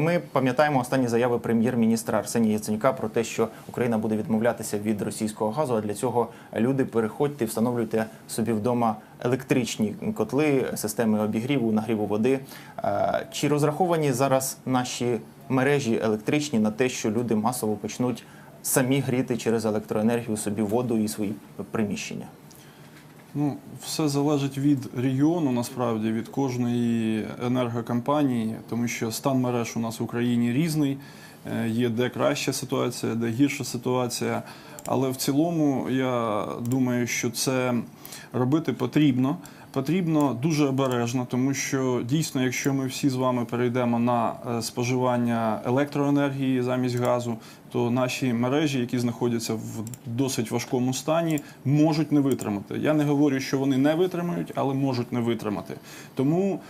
Ми пам'ятаємо останні заяви прем'єр-міністра Арсенія Яценюка про те, що Україна буде відмовлятися від російського газу. А для цього люди переходьте, встановлюйте собі вдома електричні котли, системи обігріву, нагріву води. Е, Чи розраховані зараз наші мережі електричні на те, що люди масово почнуть самі гріти через електроенергію собі воду і свої приміщення? Ну, все залежить від регіону, насправді, від кожної енергокомпанії, тому що стан мереж у нас в Україні різний. Е, Є де краща ситуація, де гірша ситуація. Але в цілому я думаю, що це робити потрібно. Потрібно дуже обережно, тому що дійсно, якщо ми всі з вами перейдемо на е, споживання електроенергії замість газу, то наші мережі, які знаходяться в досить важкому стані, можуть не витримати. Я не говорю, що вони не витримають, але можуть не витримати. Тому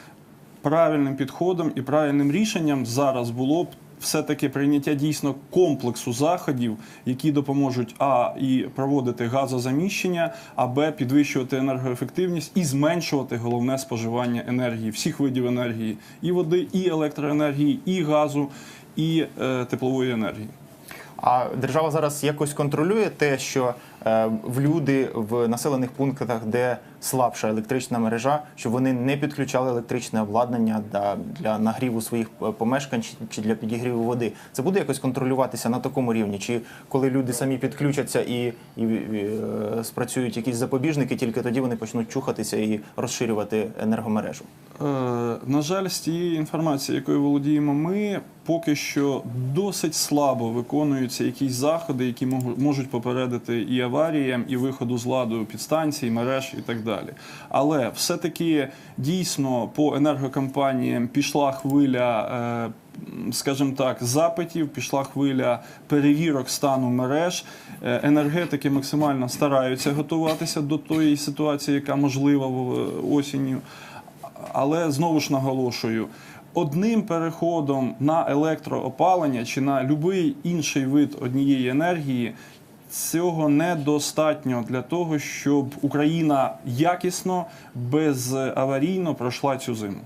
правильним підходом і правильним рішенням зараз було б все-таки прийняття дійсно комплексу заходів, які допоможуть а і проводити газозаміщення, а б підвищувати енергоефективність і зменшувати головне споживання енергії, всіх видів енергії, і води, і електроенергії, і газу, і е, теплової енергії. А держава зараз якось контролює те, що е, в люди в населених пунктах, де слабша електрична мережа, щоб вони не підключали електричне обладнання для, нагріву своїх е, помешкань чи, чи для підігріву води. Це буде якось контролюватися на такому рівні? Чи коли люди самі підключаться і, і, і е, спрацюють якісь запобіжники, тільки тоді вони почнуть чухатися і розширювати енергомережу? Е, на жаль, з тієї інформації, якою володіємо ми, поки що досить слабо виконуються якісь заходи, які можу- можуть попередити і аваріям, і виходу з ладу підстанцій, мереж і так далі. Але все-таки дійсно по енергокомпаніям пішла хвиля. е, Скажімо так, запитів пішла хвиля перевірок стану мереж. Е, Енергетики максимально стараються готуватися до тої ситуації, яка можлива в- осінню. Але знову ж наголошую, одним переходом на електроопалення чи на будь-який інший вид однієї енергії. Цього недостатньо для того, щоб Україна якісно, безаварійно пройшла цю зиму.